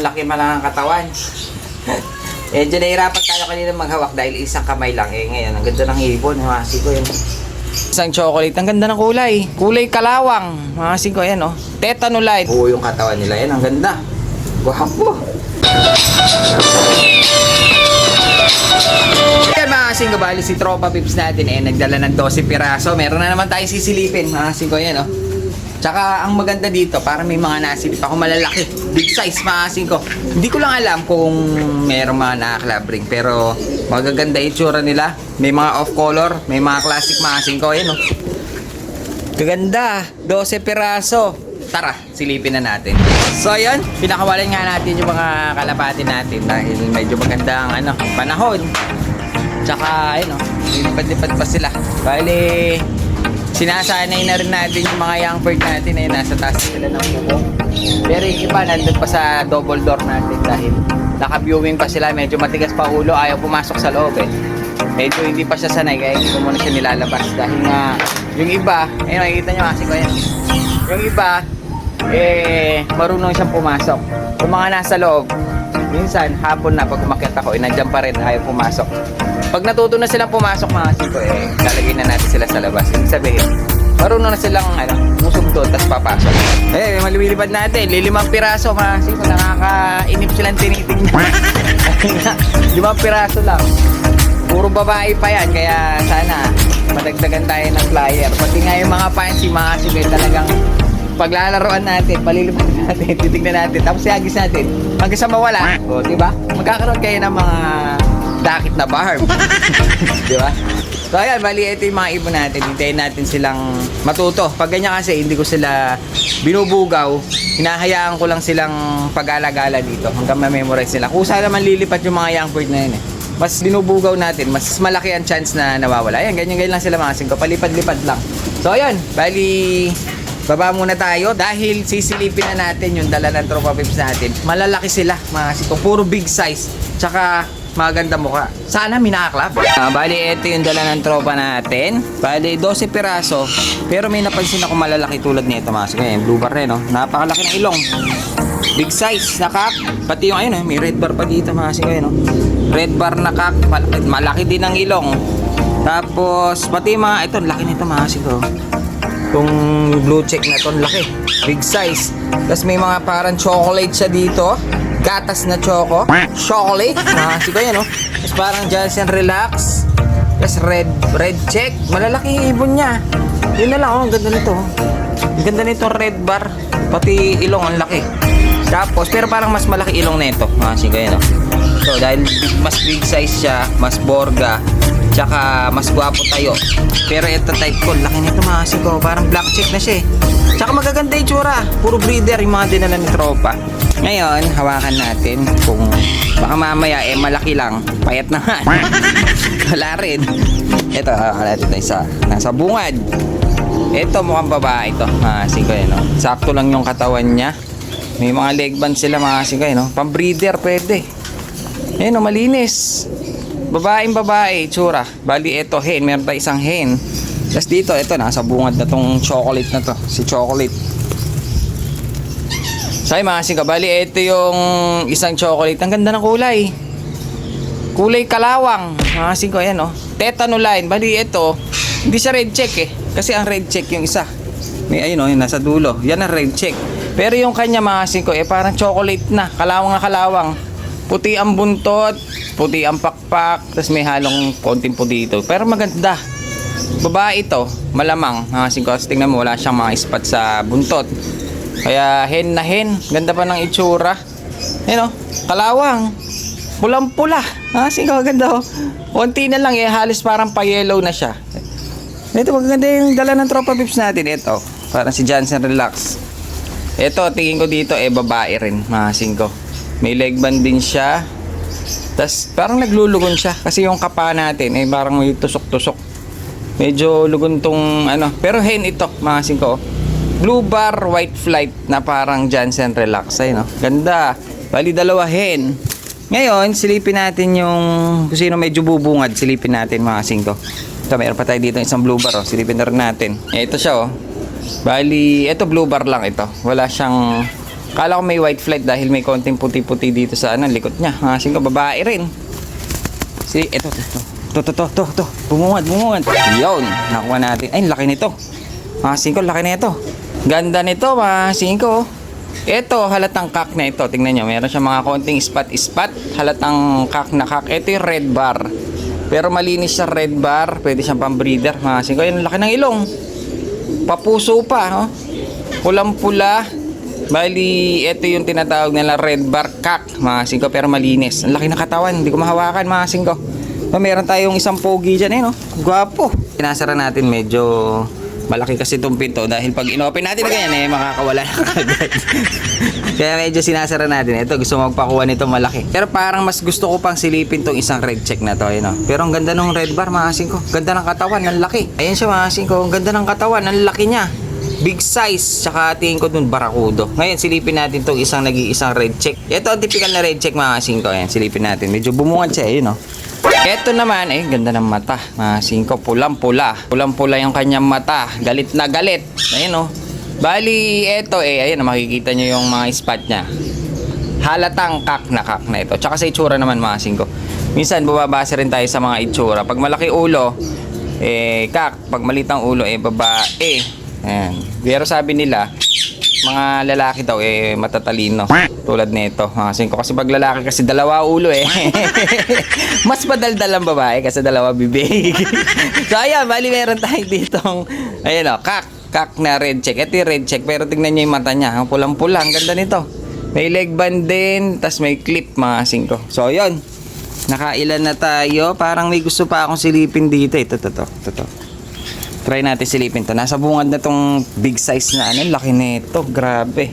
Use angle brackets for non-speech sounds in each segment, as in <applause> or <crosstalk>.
malaki malang ang katawan. <laughs> Medyo nahirapan tayo kanina maghawak dahil isang kamay lang. Eh ngayon, ang ganda ng ibon. Mahasi ko yun. Isang chocolate. Ang ganda ng kulay. Kulay kalawang. Mahasi ko yan, oh. Tetanolite. Oo, yung katawan nila. Yan, ang ganda. Guwapo. Yan mga kasing kabali, si Tropa Pips natin eh, nagdala ng 12 piraso. Meron na naman tayo sisilipin, mga kasing ko yan, oh. Tsaka ang maganda dito, para may mga nasilip ako malalaki. Big size, mga kasing ko. Hindi ko lang alam kung meron mga nakaklabring, pero magaganda yung tsura nila. May mga off-color, may mga classic mga kasing ko, yan, oh. Gaganda, 12 piraso. Tara, silipin na natin. So ayun, pinakawalan nga natin yung mga kalapati natin dahil medyo maganda ang ano, panahon. Tsaka ayun oh, lipad-lipad pa sila. Bali, sinasanay na rin natin yung mga young bird natin eh, nasa taas sila ng bubong. Pero yung iba nandun pa sa double door natin dahil naka-viewing pa sila, medyo matigas pa ulo, ayaw pumasok sa loob eh. Medyo hindi pa siya sanay kaya hindi ko muna siya nilalabas dahil nga yung iba, ayun nakikita nyo kasi ko yan. Yung iba, eh, marunong siyang pumasok. Yung mga nasa loob, minsan, hapon na, pag umakyat ako, eh, nandiyan pa rin, ayaw pumasok. Pag natuto na silang pumasok mga siko, eh, lalagay na natin sila sa labas. Ibig sabihin, marunong na silang, ano, musugdo, tapos papasok. Eh, maliwilipad natin, lilimang piraso mga siko, nakakainip silang tinitignan. <laughs> Limang piraso lang. Puro babae pa yan, kaya sana madagdagan tayo ng flyer. Pati nga yung mga fancy, mga sibay talagang paglalaroan natin, palilipad natin, <laughs> titignan natin, tapos iagis natin. Hanggang sa mawala, o, di ba? Magkakaroon kayo ng mga dakit na barb. <laughs> di ba? So ayan, bali ito yung mga ibon natin. Hintayin natin silang matuto. Pag ganyan kasi, hindi ko sila binubugaw. Hinahayaan ko lang silang pag-alagala dito hanggang ma-memorize nila. Kusa naman lilipat yung mga young bird na yun eh. Mas binubugaw natin, mas malaki ang chance na nawawala. Ayan, ganyan-ganyan lang sila mga singko. Palipad-lipad lang. So ayan, bali Baba muna tayo dahil sisilipin na natin yung dala ng tropa pips natin. Malalaki sila, mga siko. Puro big size. Tsaka maganda mukha. Sana minaklab. Ah, bali, ito yung dala ng tropa natin. Bali, 12 piraso. Pero may napansin ako malalaki tulad nito, mga siko. Ayan, blue bar rin, no? Napakalaki ng ilong. Big size na kak. Pati yung ayun, eh, may red bar pa dito, mga. Ayan, no? Red bar na kak. Malaki, malaki din ang ilong. Tapos, pati mga, ito, laki nito, mga siko. Itong blue check na to, laki. Big size. Tapos may mga parang chocolate siya dito. Gatas na choco. Chocolate. Nakasi ko yan, no? Tapos parang Johnson Relax. Tapos red, red check. Malalaki yung ibon niya. Yun na lang, oh. Ang ganda nito. oh. Ang ganda nito red bar. Pati ilong, ang laki. Tapos, pero parang mas malaki ilong nito. Nakasi ko yan, no? So, dahil mas big size siya, mas borga, tsaka mas gwapo tayo. Pero ito type ko, laki nito mga ko. Parang black check na siya eh. Tsaka magaganda yung tsura. Puro breeder yung mga dinala ni tropa. Ngayon, hawakan natin kung baka mamaya eh malaki lang. Payat na nga. <laughs> Wala rin. Ito, hawakan natin na isa. Nasa bungad. Ito mukhang babae ito. Mga ko eh, no? Sakto lang yung katawan niya. May mga leg band sila mga ko eh, no? Pang-breeder pwede. Ayun, oh, malinis. Babaeng babae, tsura. Bali, ito, hen. Meron tayo isang hen. Tapos dito, ito, nasa bungad na tong chocolate na to. Si chocolate. So, ay, mga singka, bali, ito yung isang chocolate. Ang ganda ng kulay. Kulay kalawang. Mga singko, ayan, oh. Tetanoline. Bali, ito, hindi siya red check eh. Kasi ang red check yung isa. May, ayun, oh, yung nasa dulo. Yan ang red check. Pero yung kanya, mga singko, eh, parang chocolate na. Kalawang na kalawang. Puti ang buntot, puti ang pakpak, tapos may halong konting puti dito. Pero maganda. Babae ito, malamang. Mga singkos, tingnan mo, wala siyang mga spot sa buntot. Kaya hen na hen, ganda pa ng itsura. Ayun oh, kalawang. Pulang-pula. Ah, singko, ganda oh. Konti na lang eh, halos parang pa-yellow na siya. Ito, maganda yung dala ng tropa pips natin. Ito, parang si Johnson Relax. Ito, tingin ko dito eh, babae rin, mga singko. May leg band din siya. Tapos parang naglulugon siya kasi yung kapa natin eh parang may tusok-tusok. Medyo lugon tong ano. Pero hen ito, mga singko. Blue bar, white flight na parang Jansen Relax. Ay, no? Ganda. Bali dalawa hen. Ngayon, silipin natin yung kung sino medyo bubungad. Silipin natin mga singko. Ito, meron pa tayo dito isang blue bar. Oh. Silipin na rin natin. Eh, ito siya, oh. Bali, ito blue bar lang ito. Wala siyang Kala ko may white flight dahil may konting puti-puti dito sa ano, likod niya. Masin ko, babae rin. Si, eto, eto. To, to, to, to, to. Bumungad, bumungad. Yun, nakuha natin. Ay, laki nito. Masin ko, laki nito. Ganda nito, masin ko. Ito, halatang kak na ito. Tingnan nyo, meron siya mga konting spot-spot. Halatang kak na kak. Ito yung red bar. Pero malinis siya red bar. Pwede siyang pang-breeder. Masin ko, yun, laki ng ilong. Papuso pa, oh. Pulang-pula. Bali, ito yung tinatawag nila red bar cock, mga singko, pero malinis. Ang laki ng katawan, hindi ko mahawakan, mga singko. So, meron tayong isang pogi dyan, eh, no? Gwapo. Pinasara natin medyo malaki kasi itong pinto dahil pag inopen natin na ganyan, eh, makakawala na <laughs> kagad. Kaya medyo sinasara natin. Ito, gusto magpakuha nito malaki. Pero parang mas gusto ko pang silipin tong isang red check na to, eh, no? Pero ang ganda ng red bar, mga singko. Ganda ng katawan, ang laki. Ayan siya, mga singko. Ang ganda ng katawan, ang laki niya big size tsaka tingin ko dun barakudo ngayon silipin natin tong isang nag-iisang red check. Ito ang typical na red check mga singko ayan silipin natin. Medyo bumungad siya eh no? Ito naman eh ganda ng mata mga singko pulang pula pulang pula yung kanyang mata. Galit na galit. Ayun no bali ito eh ayun makikita nyo yung mga spot niya. Halatang kak na kak na ito. Tsaka sa itsura naman mga singko minsan bumabase rin tayo sa mga itsura. Pag malaki ulo eh kak. Pag maliit ang ulo eh babae Ayan. Pero sabi nila, mga lalaki daw eh matatalino. Tulad nito. Mga singko. Kasi pag lalaki kasi dalawa ulo eh. <laughs> Mas madaldal ang babae kasi dalawa bibig. <laughs> so ayan, bali meron tayo ditong, ayan o, kak. Kak na red check. Ito yung red check. Pero tignan nyo yung mata niya. Ang pulang-pula. Ang ganda nito. May leg band din. tas may clip mga singko. So yun. Nakailan na tayo. Parang may gusto pa akong silipin dito. Ito, ito, ito. ito, ito. Try natin silipin to. Nasa bungad na tong big size na ano. Laki nito. Grabe.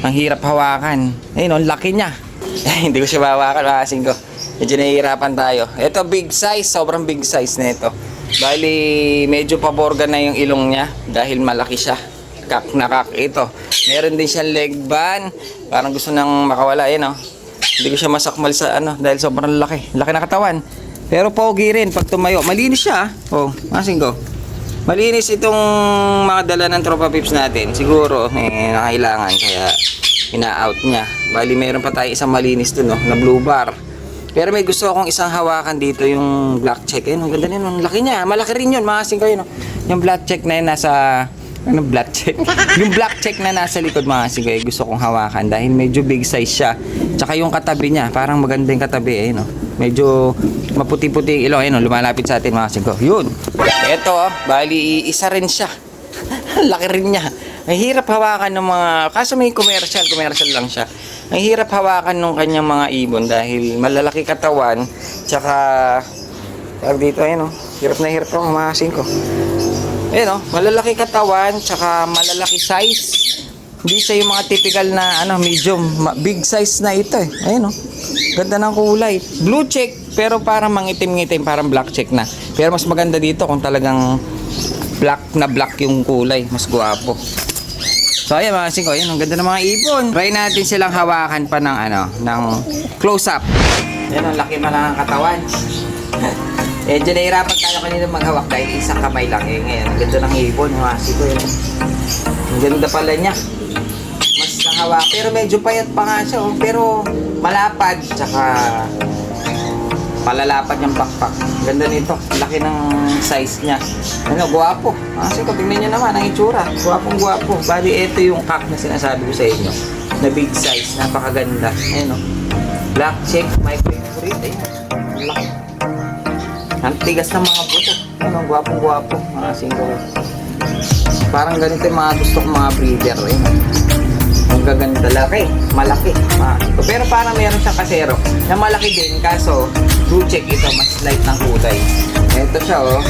Ang hirap hawakan. Ayun, ang laki niya. <laughs> Hindi ko siya mahawakan. Makasin ko. Medyo nahihirapan tayo. Ito big size. Sobrang big size na ito. Bali, medyo paborga na yung ilong niya. Dahil malaki siya. Kak na kak ito. Meron din siyang leg band. Parang gusto nang makawala. Ayun, oh. Hindi ko siya masakmal sa ano. Dahil sobrang laki. Laki na katawan. Pero pogi rin pag tumayo. Malinis siya. ah. Oh, masin ko. Malinis itong mga dala ng tropa pips natin. Siguro, eh, nakailangan. Kaya, ina-out niya. Bali, meron pa tayo isang malinis dun, no, na blue bar. Pero may gusto akong isang hawakan dito, yung black check. Ayun, ang ganda niyan. Ang laki niya. Malaki rin yun. Makasing kayo, no. Yung black check na yun nasa... Ano black check? <laughs> yung black check na nasa likod mga kayo, gusto kong hawakan dahil medyo big size siya. Tsaka yung katabi niya, parang maganda yung katabi, eh, no. Medyo maputi-puti ilong, ayun, no, lumalapit sa atin mga kayo. Yun. Ito, oh, bali, isa rin siya. <laughs> Laki rin niya. Ang hirap hawakan ng mga, kaso may commercial, commercial lang siya. Ang hirap hawakan ng kanyang mga ibon dahil malalaki katawan, tsaka, tawag dito, ayun, oh, hirap na hirap ako, mamasin ko. Ayun, oh, malalaki katawan, tsaka malalaki size. Hindi siya yung mga typical na ano, medium, big size na ito eh. Ayun oh. Ganda ng kulay. Blue check, pero parang mangitim-ngitim, parang black check na. Pero mas maganda dito kung talagang black na black yung kulay. Mas guwapo. So ayan mga singko, yun, ang ganda ng mga ibon. Try natin silang hawakan pa ng ano, ng close up. Yan ang laki man ng katawan. <laughs> Medyo nahirapan tayo kanina maghawak dahil isang kamay lang. Eh, ngayon, ang ganda ng ibon, mga siko yun. Ang ganda pala niya. Mas nahawak. Pero medyo payat pa nga siya. Oh. Pero malapad. Tsaka palalapad yung backpack. Ganda nito. Laki ng size niya. Ano, guwapo. Kasi ko, tingnan nyo naman ang itsura. Guwapong guwapo. Bali, ito yung cock na sinasabi ko sa inyo. Na big size. Napakaganda. Ayun, oh. Black check, my favorite. Ayun. Ang laki. Ang tigas ng mga buto. Ano, gwapong gwapo. Mga single. Parang ganito yung mga gusto kong mga breeder. Eh. Ang gaganda laki. Malaki. Mga single. Pero parang meron siyang kasero na malaki din. Kaso, blue check ito. Mas light ng kulay. Ito siya oh.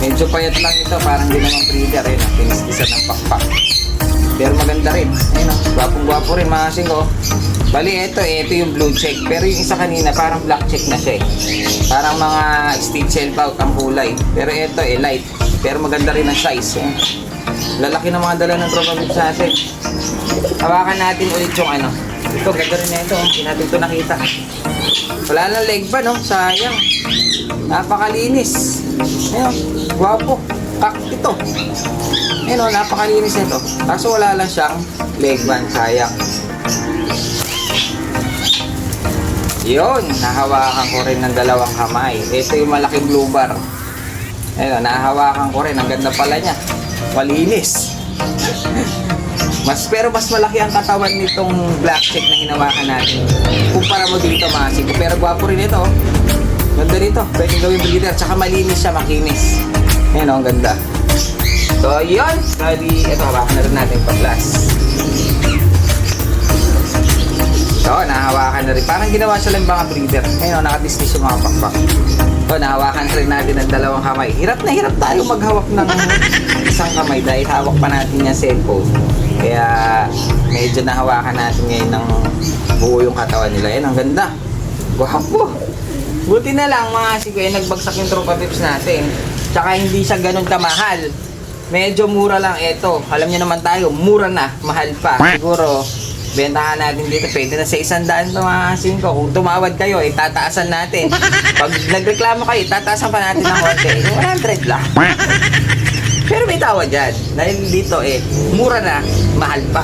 Medyo payat lang ito. Parang di naman breeder. Eh. Tinistisan ng pakpak. Pero maganda rin. Ayun oh. Gwapong gwapo rin mga singo. Bali, ito, ito yung blue check. Pero yung isa kanina, parang black check na siya eh. Parang mga stitch shell out ang kulay. Pero ito, eh, light. Pero maganda rin ang size. Eh. Lalaki ng mga dala ng tropa bits natin. Hawakan natin ulit yung ano. Ito, ganda rin na ito. oh. Hindi natin ito nakita. Wala na leg ba, no? Sayang. Napakalinis. Ayun, gwapo. Pak ito. Ayun o, napakalinis nito. Kaso wala lang siyang leg band, sayang. Yun, nahawakan ko rin ng dalawang kamay. Ito yung malaking blue bar. Ayun, nahawakan ko rin. Ang ganda pala niya. Malinis. mas pero mas malaki ang katawan nitong black check na hinawakan natin. Kumpara mo dito, masig. Pero gwapo rin ito. oh. Ganda nito. Pwede gawing breeder. Tsaka malinis siya, makinis. Ayun, oh, ang ganda. So, yun. Bali, ito, hawakan na rin natin pa plus. So, nahawakan na rin. Parang ginawa siya lang mga breeder. Ngayon, nakadismiss yung mga pakpak. So, nahawakan na rin natin ng dalawang kamay. Hirap na hirap tayo maghawak ng isang kamay dahil hawak pa natin yung cellphone. Kaya, medyo nahawakan natin ngayon ng buo yung katawan nila. Yan, ang ganda. Gwapo. Buti na lang mga sige, nagbagsak yung tropa tips natin. Tsaka hindi siya ganun kamahal. Medyo mura lang ito. Alam niyo naman tayo, mura na, mahal pa. Siguro, bentahan natin dito. Pwede na sa isang daan to mga singko. Kung tumawad kayo, itataasan natin. Pag nagreklamo kayo, itataasan pa natin ng konti. Yung 100 lang. Pero may tawad yan. Dahil dito eh, mura na, mahal pa.